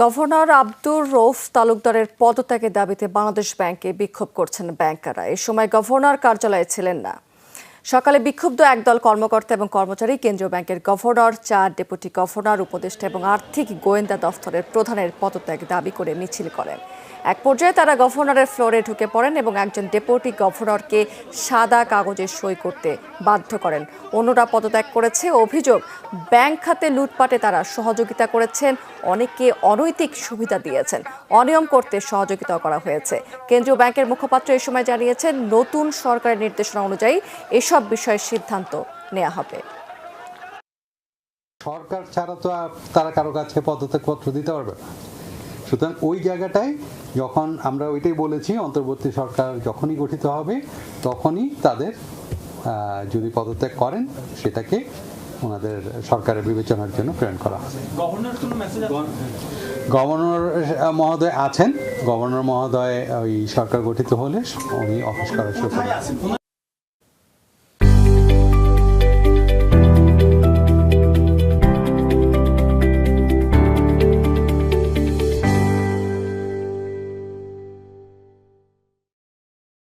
Governor Abdur Rauf তালুকদারের পদত্যাগের দাবিতে বাংলাদেশ ব্যাংকে বিক্ষোভ করছেন ব্যাংকাররা। এ সময় গভর্নর কার্যালয়ে ছিলেন না। সকালে বিক্ষুব্ধ একদল কর্মকর্তা এবং কর্মচারী কেন্দ্রীয় ব্যাংকের গভর্নর, চার ডেপুটি গভর্নর, উপদেষ্টা এবং আর্থিক গোয়েন্দা দফতরের প্রধানের পদত্যাগ দাবি করে মিছিল করেন। এক পর্যায়ে তারা গভর্নরের ফ্লোরে ঢুকে পড়েন এবং একজন ডেপুটি গভর্নরকে সাদা কাগজে সই করতে বাধ্য করেন। অন্যরা পদত্যাগ করেছে। অভিযোগ, ব্যাংক খাতে লুটপাটে তারা সহযোগিতা করেছেন, অনেককে অনৈতিক সুবিধা দিয়েছেন, অনিয়ম করতে সহযোগিতা করা হয়েছে। কেন্দ্রীয় ব্যাংকের মুখপাত্র এ সময় জানিয়েছেন, নতুন সরকারের নির্দেশনা অনুযায়ী এসব বিষয়ে সিদ্ধান্ত নেওয়া হবে। সরকার ছাড়া তো তারা কারও কাছে পদত্যাগপত্র দিতে পারবে না। সুতরাং ওই জায়গাটায় যখন আমরা ওইটাই বলেছি অন্তর্বর্তী সরকার যখনই গঠিত হবে তখনই তাদের যদি পদত্যাগ করেন সেটাকে ওনাদের সরকারের বিবেচনার জন্য প্রেরণ করা হবে। গভর্নর মহোদয় আছেন। গভর্নর মহোদয় ওই সরকার গঠিত হলে উনি অফিস করার করবেন